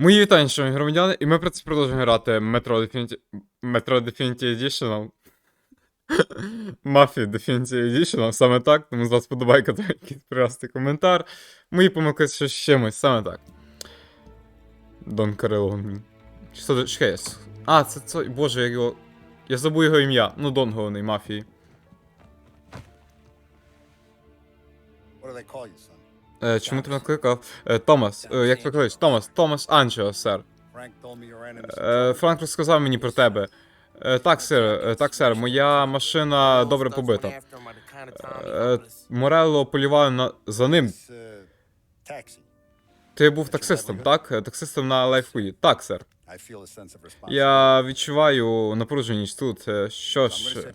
Мої вітання, шановні громадяни, і ми про це продовжуємо грати Metro Definitive, Metro Definitive Edition. Mafia Definitive Edition, саме так, тому з вас подобайка та якийсь прекрасний коментар. Мої помилки що з чимось, саме так. Дон Карелон. Чи що, чекай, А, це це. Боже, я його. Я забув його ім'я. Ну, Дон головний мафії. What do they call you, son? Е, чому ти мене кликав? Е, Томас, е, як ти кличеш? Томас, Томас Анджело, сер. Е, Франк розказав мені про тебе. Е, так, сер, е, так, сер, моя машина добре побита. Е, Морелло полював на за ним. Ти був таксистом, так? Е, Таксистом на лайфуї. Так, сер. Я відчуваю напруженість тут. Е, Що ж.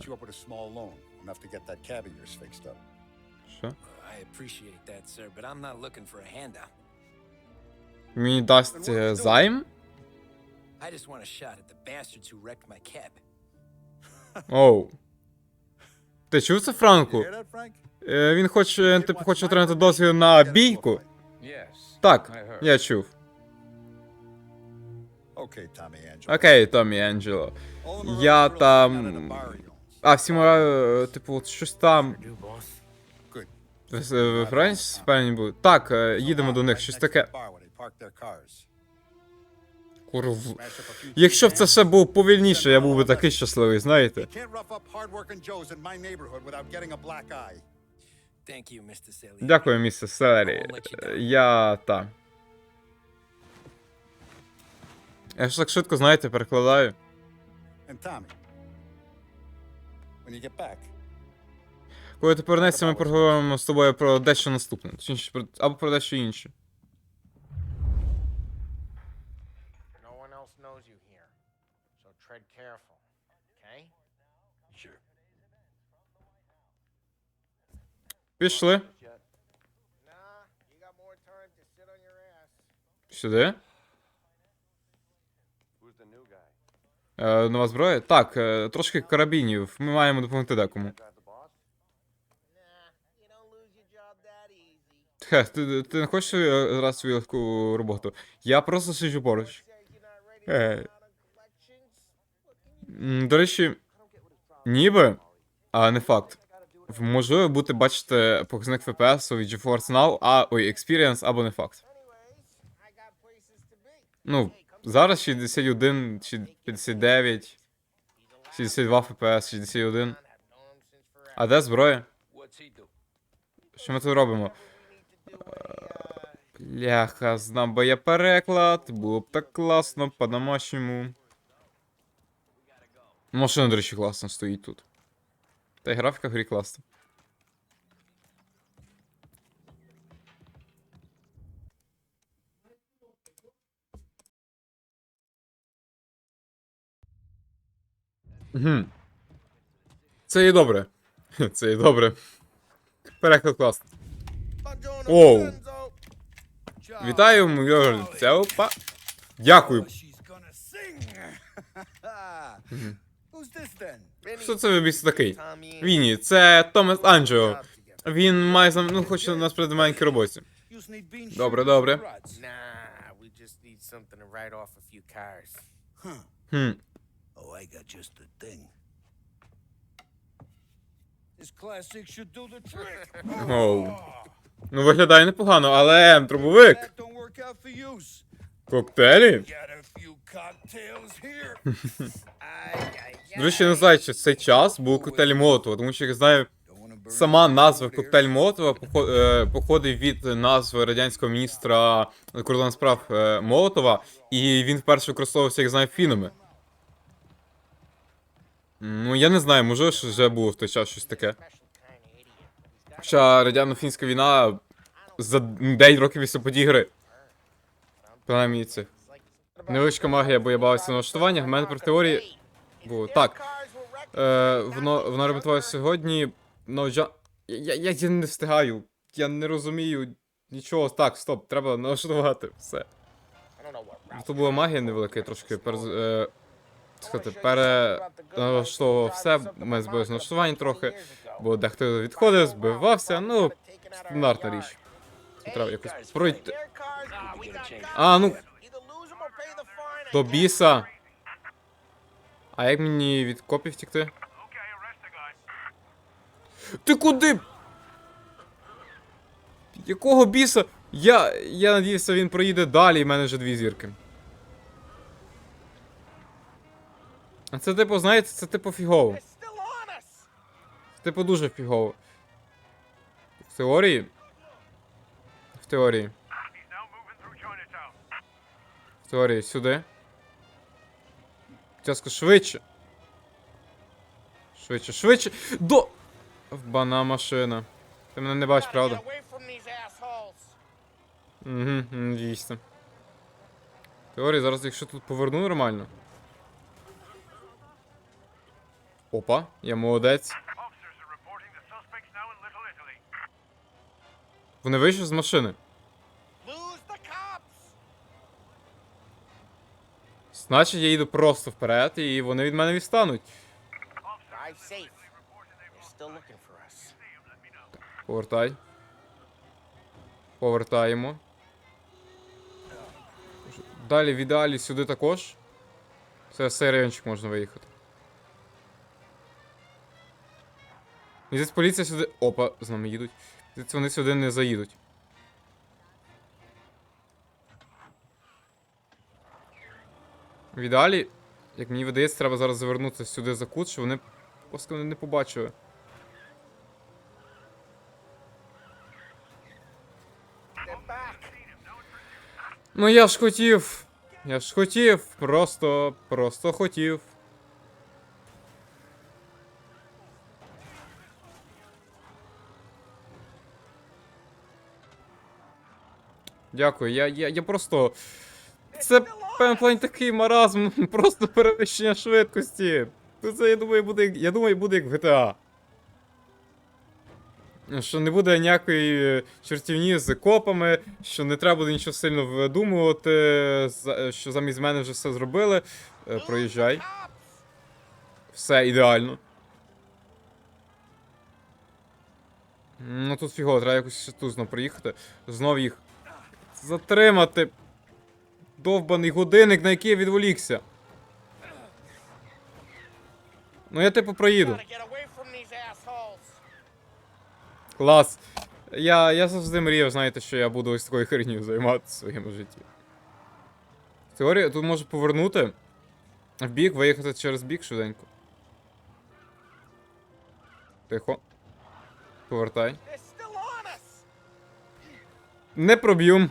Що? I appreciate that, sir, but I'm not looking for a handout. Мені дасть е, займ? I just want a shot at the bastards who wrecked my cab. Оу. Ти чув це, Франку? Е, Він хоче, типу, хоче отримати дозвіл на бійку. Так, я чув. Okay, Tommy Angelo. Окей, Томі Анджело. Я там-. А, всі морали, типу, щось там. Е, Френч певні були? Так, е, їдемо до них, щось таке. Курв. Якщо б це ще був повільніше, я був би такий щасливий, знаєте. Дякую, місце Селері. Е, Я та. Я ж так швидко, знаєте, перекладаю. And Tommy, when you get back, Коли ти повернешся, ми поговоримо з тобою про дещо наступне. Точніше, про- або про дещо інше. Пішли. Сюди. Е, нова зброя? Так, е, трошки карабінів. Ми маємо допомогти декому. Got the boss? Nah, you don't lose your job that easy. Хе, ти, ти не хочеш е, зараз свою легку роботу? Я просто сиджу поруч. Е, до речі, ніби, а не факт. Можливо бути, бачите, показник FPS від GeForce Now, а ой, Experience або не факт. Ну, зараз 61 чи 59, 62 FPS, 61. I've known him since forever. А де зброя? Що ми тут робимо? Бляха, знав би я переклад, було б так класно, по-домашньому. Машина, до речі, класно стоїть тут. Та й графіка в грі класна. Це і добре. Це і добре. Переклад класний. Оу. Вітаю, моє це опа. Дякую. Хто це вибіс такий? Вінні, це Томас Анджело. Він має зам... ну, хоче нас придати маленькій роботі. Добре, добре. Хм. Oh. Оу. Ну, виглядає непогано, але use. Коктейлі? До речі, не знаю, чи цей час був коктейль Молотова, тому що я знаю, сама назва коктейль Молотова е, походить від назви радянського міністра закордонних справ е, Молотова, і він вперше використовувався, як знаю, фінами. Ну, я не знаю, може вже було в той час щось таке. special kind of idiot. He's got Хоча радяно-фінська війна за 9 років після подій гри. Принаймні цих. Невеличка магія, бо я бавився на налаштуваннях. В мене про теорії. Було так. Е, воно, воно ремонтувалося сьогодні. Ну, я, я, я, я не встигаю. Я не розумію нічого. Так, стоп, треба налаштувати все. Тут була магія невелика, трошки перез, е, сказати, переналаштовував все. Ми збили налаштування трохи, бо дехто відходив, збивався. Ну, стандартна річ. Це треба якось пройти. А, ну, До біса. А як мені від копів втікти? Ти куди? Якого біса? Я. Я надіюся, він проїде далі, і в мене вже дві зірки. А це типу, знаєте, це типу фігово. They're still on us! Це типу дуже фігово. В теорії. В теорії. В теорії сюди. Тяжко швидше. Швидше, швидше. До. Вбана машина. Ти мене не бачиш, правда? Угу, дійсно. Теорії, зараз, якщо тут поверну нормально. Опа, я молодець. Вони вийшли з машини. Значить, я їду просто вперед, і вони від мене відстануть. Повертай. Повертаємо. Далі в ідеалі сюди також. Це цей райончик можна виїхати. І здесь поліція сюди. Опа, з нами їдуть. Здається, вони сюди не заїдуть. В ідеалі, як мені видається, треба зараз завернутися сюди за кут, щоб вони просто не побачили. Ну я ж хотів. Я ж хотів. Просто. Просто хотів. Дякую, я, я, я просто. Це певний такий маразм, просто перевищення швидкості. Це, я думаю, буде, я думаю, буде як в GTA. Що не буде ніякої е, чортівні з копами, що не треба буде нічого сильно видумувати, що замість мене вже все зробили. Е, Проїжджай. Все ідеально. Ну тут фігово, треба якось знов проїхати. Знов їх затримати. Довбаний годинник, на який я відволікся. Ну я типу проїду. Клас. Я, я завжди мріяв, знаєте, що я буду ось такою херню займатися в своєму житті. В теорії тут можу повернути в бік, виїхати через бік швиденько. Тихо. Повертай. Не проб'ю.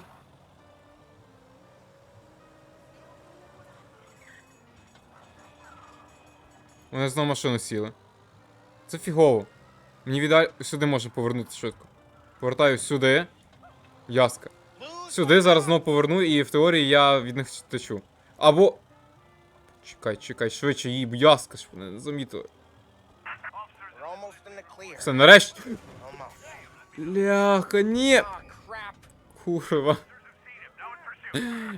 Вони знову машину сіли. Це фігово. Мені віддаль... сюди можна повернути швидко. Повертаю сюди. Яска. Сюди зараз знову поверну, і в теорії я від них течу. Або. Чекай, чекай, швидше їй, яска, щоб не замітили. Все, нарешті. Ляха, ні! Курва.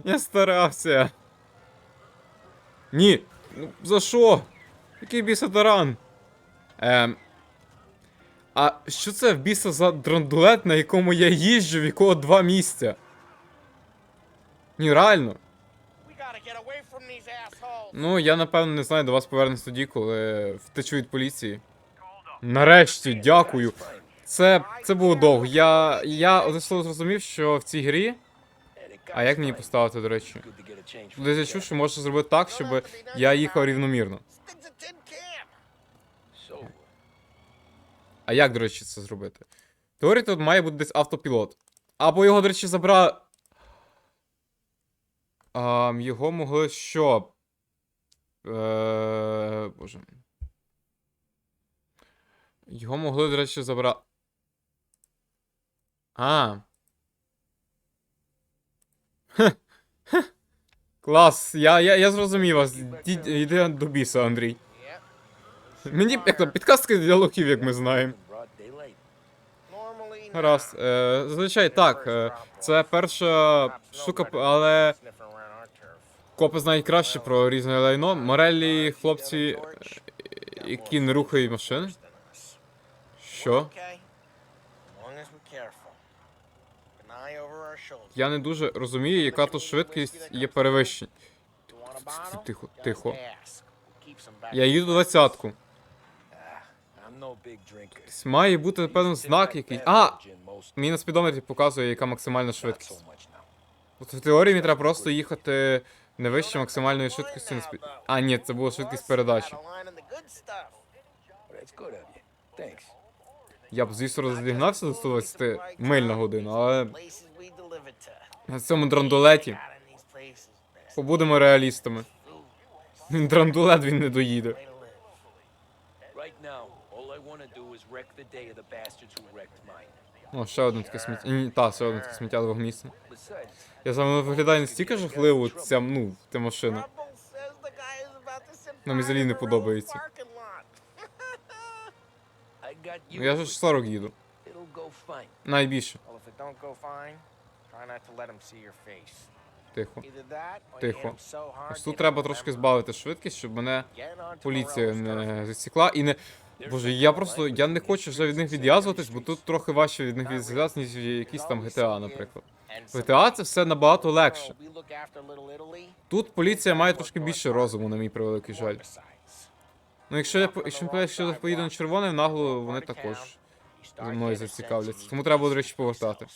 Я старався. Ні. Ну, за що? Який біса таран? Ем. А що це в біса за драндулет, на якому я їжджу, в якого два місця? Ні, реально. Ну, я напевно не знаю, до вас повернусь тоді, коли втечу від поліції. Нарешті, дякую. Це, це було довго. Я, я одне слово зрозумів, що в цій грі. А як мені поставити, до речі? Десь я чув, що можна зробити так, щоб я їхав рівномірно. А як, до речі, це зробити? Теорії тут має бути десь автопілот. Або його, до речі, забра. А, його могли що? Е, боже. Його могли, до речі, забрати. А. Хе. Хе. Клас, я, я, я зрозумів вас. Йди до біса, Андрій. Мені як там підказки діалогів, як ми знаємо. Not. Е, зазвичай так. Е, це перша штука, але копи знають краще про різне лайно. Морелі, хлопці, е, які не рухають машини. Що? Я не дуже розумію, яка тут швидкість є bottle? Тихо, тихо. Я їду двадцятку. Має бути, напевно, знак якийсь. А! Мені на спідометрі показує, яка максимальна швидкість. От в теорії мені треба просто їхати не вище максимальної швидкості на спід. А, ні, це була швидкість передачі. Я б, звісно, розігнався до 120 миль на годину, але на цьому драндулеті побудемо реалістами. Драндулет він не доїде. О, ще одне таке сміття. Ні, та, ще одне таке сміття двохмісне. Besides, Я саме воно виглядає настільки жахливо, ця, ну, ця машина. Нам взагалі не подобається. Ну, Я ж 40 їду. Найбільше. Тихо. Тихо. Ось тут треба трошки збавити швидкість, щоб мене поліція не засікла. І не. Боже, я просто я не хочу вже від них відв'язуватись, бо тут трохи важче від них відв'язатися, ніж якісь там GTA, наприклад. В GTA це все набагато легше. Тут поліція має трошки більше розуму, на мій превеликий жаль. Ну, якщо я якщо я поїду на червоне, нагло вони також мною зацікавляться. Тому треба, до речі, повертати.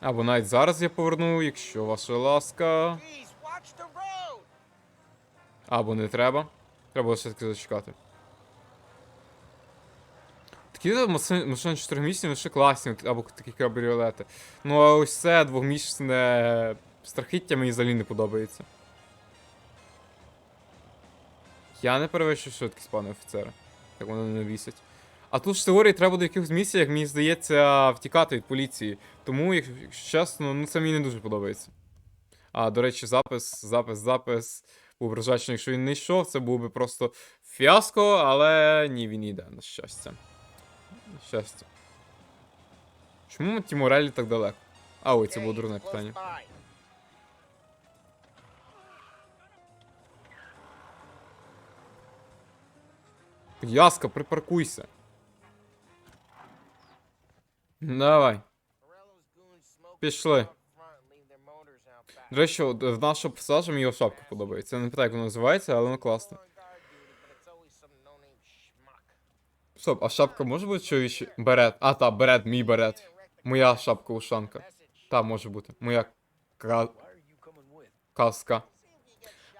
Або навіть зараз я поверну, якщо ваша ласка. Або не треба. Треба лише таки зачекати. Такі машини, машини 4 місяці лише класні, або такі кабріолети. Ну а ось це двохмісячне страхіття мені взагалі не подобається. Я не перевищую швидкість, пане офіцере. Так воно не вісять. А тут ж теорії треба до якихось місіях, мені здається, втікати від поліції. Тому, якщо, чесно, ну це мені не дуже подобається. А, до речі, запис, запис, запис. Був вражачний, якщо він не йшов, це був би просто фіаско, але ні, він йде, на щастя. На щастя. Чому Тіморелі так далеко? А, ой, це було дурне питання. Яска, припаркуйся. Out back. До речі, в нашого пасажа мені його шапка подобається. Я не питаю, як вона називається, але вона класна. Стоп, а шапка може бути чоловічі? Берет. А, та, берет, мій берет. Моя шапка ушанка. Та, може бути. Моя with? казка.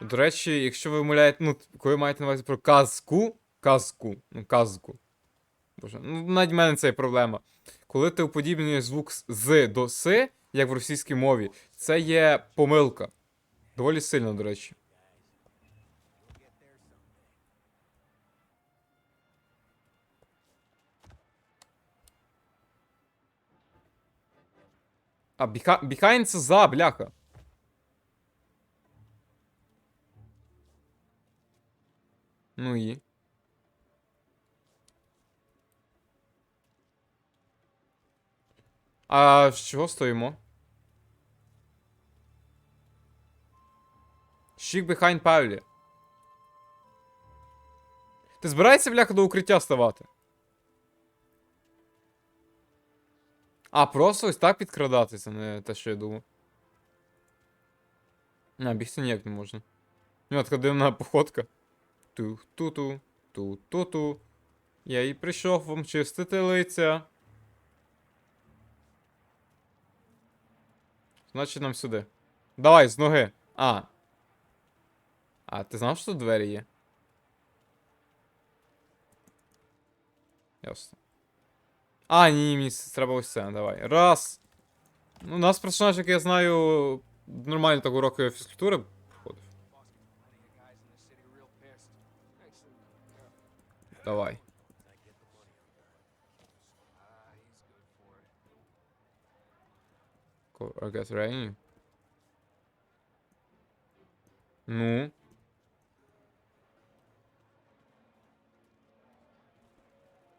До речі, якщо ви вимовляєте, ну, коли маєте на увазі про казку, казку, ну, казку. Боже, ну, навіть в мене це є проблема. Коли ти уподібнюєш звук з- до с, як в російській мові, це є помилка. Доволі сильно, до речі. А, біха... behind це за, бляха. Ну і. А з чого стоїмо? Щік behind Павлі. Ти збираєшся, бляха, до укриття ставати? А, просто ось так підкрадатися, не те, що я думав. А, бігти ніяк не можна. У нього така дивна походка. Ту-ту-ту, ту-ту-ту. Я і прийшов вам чистити лиця. Значить нам сюди. Давай, з ноги. А. А, ти знав, що тут двері є? Ясно. А, ні, ні, мені треба ось це. Давай. Раз. Ну, у нас персонаж, який я знаю, нормально так уроки фізкультури. Давай. Ко- I guess raining. Ну.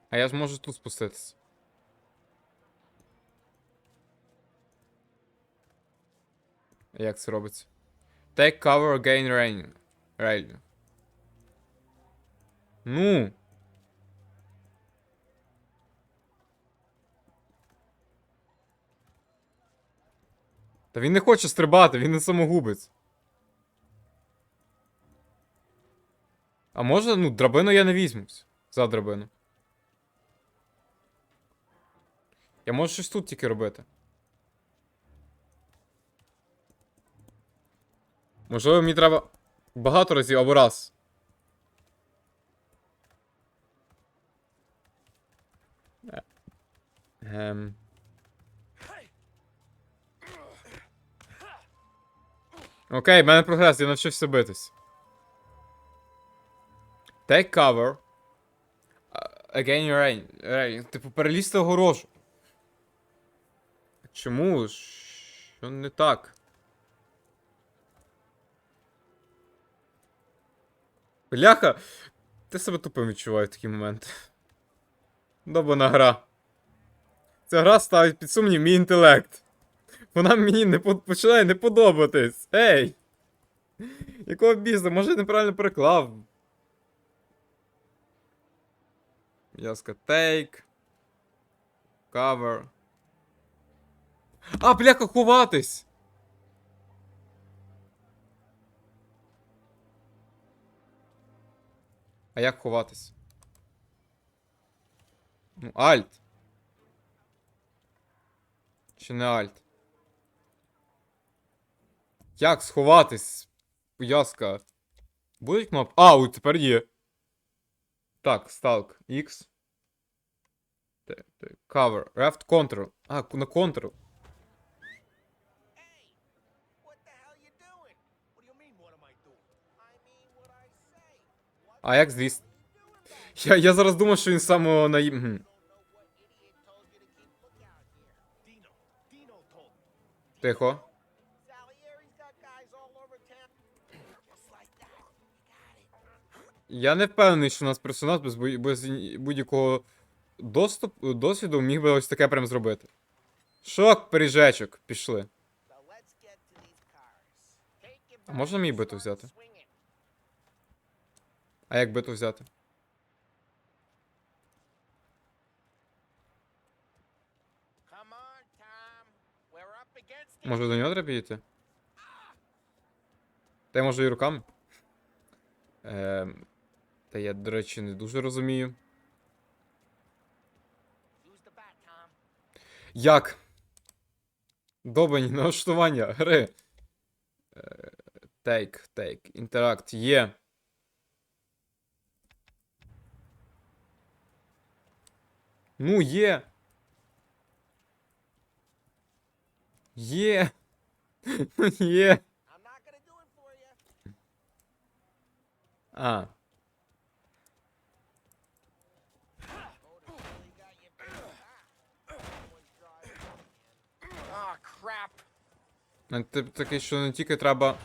А я зможу тут спуститися. Як це робиться? Take cover again raining. Railing. Ну. Та він не хоче стрибати, він не самогубець. А може, ну, драбину я не візьмусь. За драбину. Я можу щось тут тільки робити. Можливо, мені треба багато разів або раз. Е, Ем. Окей, в мене прогрес, я навчився битись. Take cover. Again aim. Ей, Типу, перелізти огорожу. Чому? Що не так? Бляха! Ти себе тупим відчуваю в такі моменти. Добана гра. Ця гра ставить під сумнів мій інтелект. Вона мені не по- починає не подобатись. Ей! Якого біса? Може я неправильно переклав? Яска take. Cover. А, бляха, ховатись! А як ховатись? Ну, Альт. Чи не Альт? Як сховатись? Яска. Будуть кнопки? А, ой, тепер є. Так, сталк. X. Cover. Left Control. А, на Ctrl. What the hell you doing? What do you mean, what am I Я не впевнений, що у нас персонаж без, будь-якого доступу, досвіду міг би ось таке прям зробити. Шок, пиріжечок, пішли. А можна мій биту взяти? А як биту взяти? Може до нього треба підійти? Та я можу і руками. Ем, та я, до речі, не дуже розумію. Як? Добані налаштування гри. Take, take, інтеракт є. Ну, є. Є. Є. А. Ну, Тип такий, що не тільки треба.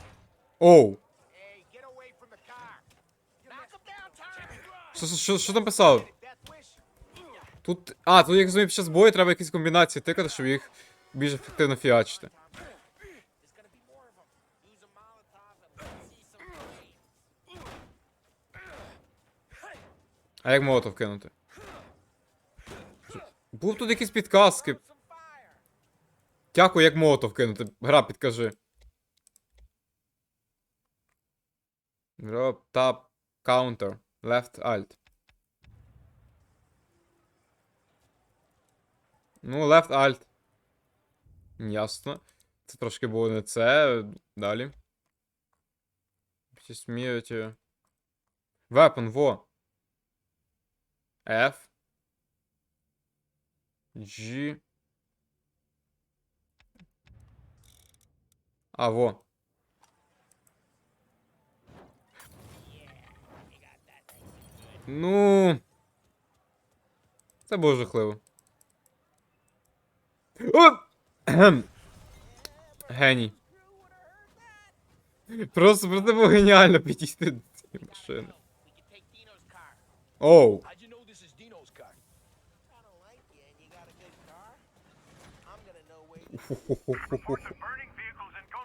Оу! Що, що, що там писав? Тут. А, тут як розумію, під час бою треба якісь комбінації тикати, щоб їх більш ефективно фіачити. А як молотов кинути? Був тут якісь підказки. Дякую, як молотов кинути. Гра, підкажи. Drop, tap, counter, left, alt. Ну, left, alt. Ясно. Це трошки було не це. Далі. Сміють. Weapon, во. F. G. А, во. Ну. Це було жахливо. О! Геній. Просто про це було геніально підійти до цієї машини. Оу.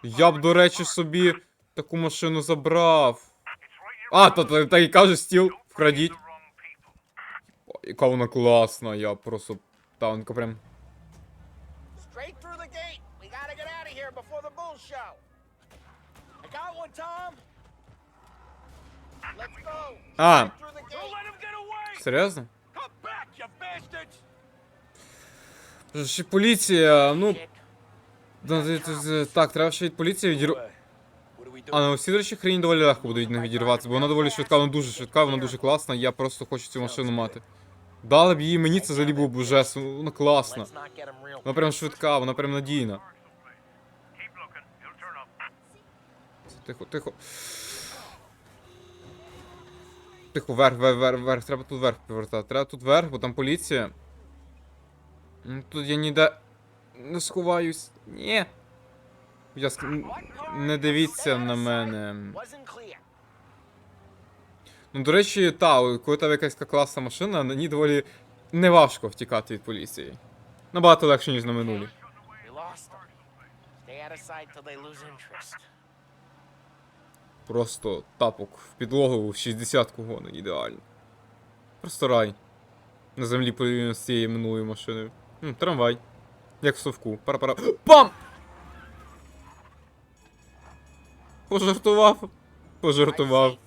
Я б, до речі, собі таку машину забрав. А, то та, та і каже стіл, вкрадіть. О, яка вона класна, я просто танка прям. А, серйозно? Ще поліція, ну. Shit. да, ти- ти- ти- Так, треба ще від поліції відір... What do we do? А на речі, хрені доволі легко буде від відірватися, бо вона доволі швидка, вона дуже швидка, вона дуже класна, я просто хочу цю машину мати. Дали б її мені, це взагалі був божественно, вона класна. Вона прям швидка, вона прям надійна. Тихо, тихо. Тихо, вверх, вверх, вверх, вверх, треба тут вверх повертати. Треба тут вверх, бо там поліція. Ну, Тут я ніде не сховаюсь. Ні. Я ск... Не дивіться на мене. Ну, до речі, та, коли там якась класна машина, на ній доволі неважко втікати від поліції. Набагато легше, ніж на минулі. Просто тапок в підлогу в 60 гони, ідеально. Просто рай. На землі порівняно з цією минулою машиною. М, трамвай. Як в совку. Пара-пара. Пам! Пожартував. Пожартував.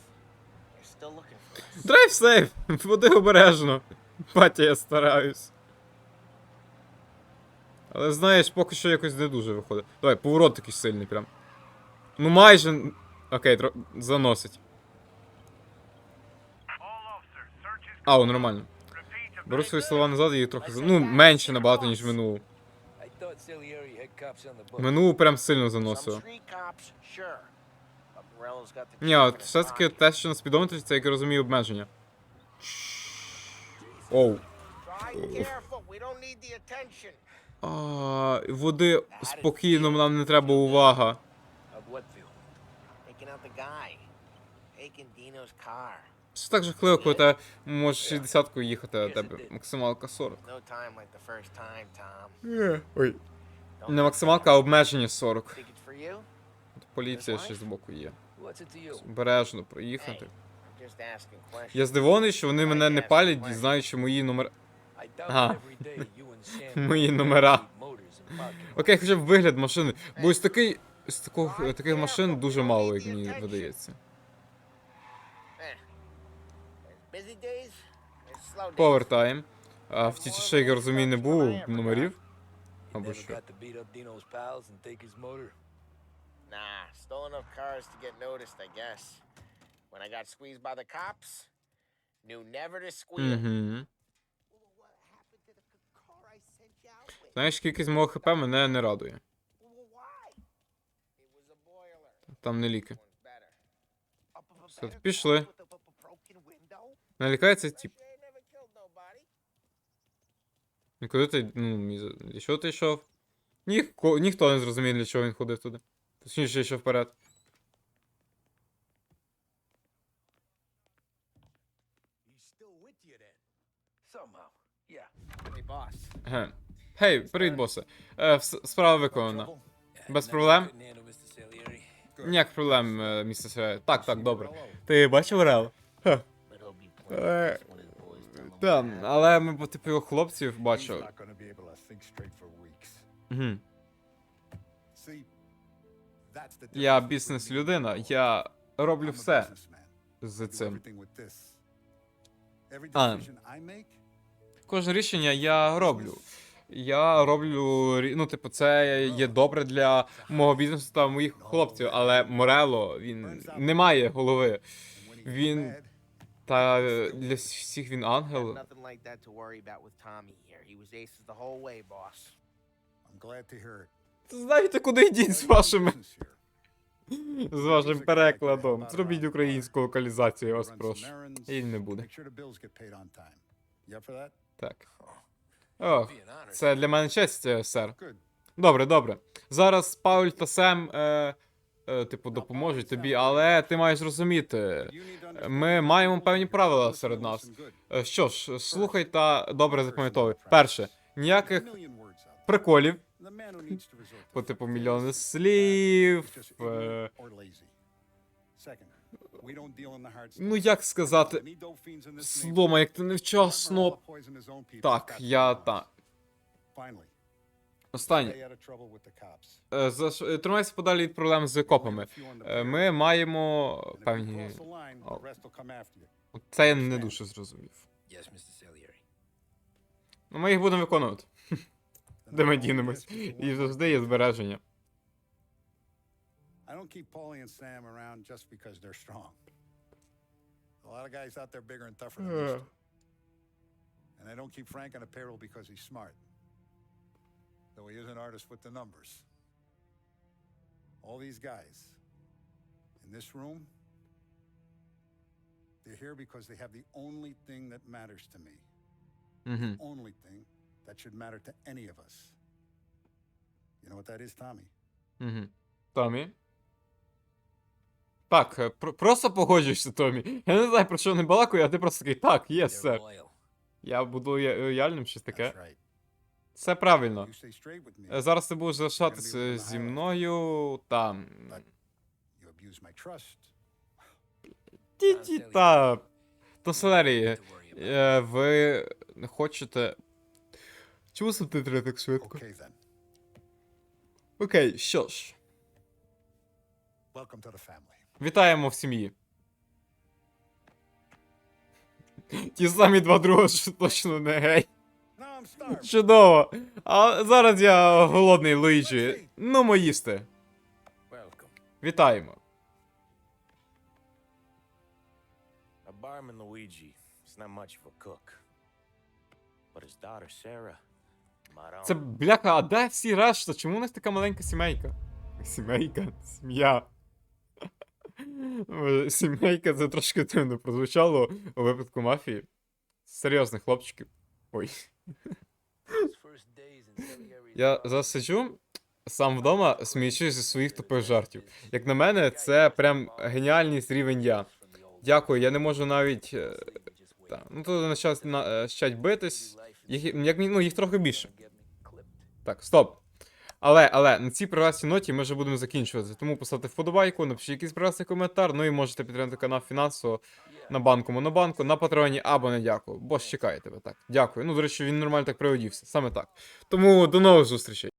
Драйв сейф! Води обережно. Батя, я стараюсь. Але знаєш, поки що якось не дуже виходить. Давай, поворот такий сильний прям. Ну майже. Окей, тро... заносить. А, нормально. Беру свої слова назад і їх трохи. Ну, менше набагато, ніж минулу. Минулу прям сильно заносило. Ні, от все-таки те, що на спідометрі, це, як я розумію, обмеження. Оу. А, води спокійно, нам не треба увага. Це так жахливо, коли ти можеш 60-ку їхати, а тебе максималка 40. No time like the first time, Tom. Ой. Не максималка, а обмеження 40. think it's for you? Поліція ще збоку є. What's it? Обережно проїхати. Я здивований, що вони мене не палять, дізнаючи мої номери. I doubt Ага. Мої номера. Окей, хоча б вигляд машини. Бо ось такий. З такого, таких машин дуже мало, як мені видається. Повертаємо. А в ті часи, як я розумію, не було номерів. Або що. got to beat up Dino's pals and take his motor? Nah, stole enough cars to get noticed, I guess. When I got squeezed by the cops, knew never to squeal. Угу. Знаєш, кількість мого хп мене не радує. Там не ліки. Все, пішли. лікається тип. Sure never killed nobody. І куди ти. Ну, для чого ти йшов? Ніхто, ніхто не зрозумів, для чого він ходив туди. Точніше, йшов вперед. Ге. Гей, привіт, босе. Е, справа виконана. Без проблем? Ніяких проблем, е, містер Так, так, добре. Ти бачив Рел? But Так, але ми по типу його хлопців бачили. Угу. See, that's the Я я роблю все з цим. А. Кожне рішення я роблю. Я роблю. Ну, типу, це є добре для мого бізнесу та моїх хлопців, але Морело, він не має голови. Він- Та е, для всіх він ангел. Nothing like that to worry about with Tommy here. He was aces the whole way, boss. I'm glad to hear it. Знаєте, куди йдіть з вашими. Business here. З вашим перекладом. Зробіть українську локалізацію, я вас Run some прошу. errands, І не буде. Make sure the bills get paid on time. You up for that? Так. Ох, це для мене честь, е, сер. Good. Добре, добре. Зараз Пауль та Сем, е, е, типу, допоможуть тобі, але ти маєш розуміти. Ми маємо певні правила серед нас. Е, Що ж, слухай та добре запам'ятовуй. Перше, ніяких приколів, по типу мільйони слів. е. Ну як сказати, слома, як ти невчасно. Так, я так. Останнє. The. Е, заш- е, Тримайся подалі від проблем з копами. Е, Ми маємо певні. the О. the. Це я не дуже зрозумів. Yes, Mr. Salieri. Ну, ми їх будемо виконувати. Де ми дінемось? the І завжди є збереження. I don't keep Paulie and Sam around just because they're strong. A lot of guys out there bigger and tougher than Yeah. two. And I don't keep Frank on a payroll because he's smart. Though he is an artist with the numbers. All these guys in this room, they're here because they have the only thing that matters to me. Угу. Only thing that should matter to any of us. You know what that is, Tommy? Угу. Томі. Так, е, про- просто погоджуєшся, Томі. Я не знаю, про що не балакаю, а ти просто такий, так, є, They're сер. Я буду лоя- лояльним, щось That's таке. right. Все правильно. Е. Зараз ти будеш залишатися зі мною trust. Ті-ті та. То Селерії, To worry about. е, ви не хочете. Чому субтитри так швидко? Окей, що ж. Вітаємо в сім'ї. Ті самі два друга, що точно не гей. Чудово. А зараз я голодний, Луїджі. Ну, мо їсти. Welcome. Вітаємо. Barman Luigi is not much of a cook. But his daughter Sarah, Це бляха, а де всі решта? Чому у нас така маленька сімейка? Сімейка, сім'я. Сімейка це трошки дивно прозвучало у випадку мафії. Серйозних хлопчиків. Ой. Я засиджу сам вдома, сміючись зі своїх тупих жартів. Як на мене, це прям геніальність рівень я. Дякую, я не можу навіть. е, Та, ну то на час на, е, щать битись. Їх, як, ну, їх трохи більше. Так, стоп. Але, але на цій прекрасній ноті ми вже будемо закінчувати. Тому поставте вподобайку, напишіть якийсь прекрасний коментар. Ну і можете підтримати канал фінансово на банку Монобанку, на патреоні або не дякую. Бо ж чекає тебе так. Дякую. Ну, до речі, він нормально так приводівся. Саме так. Тому до нових зустрічей.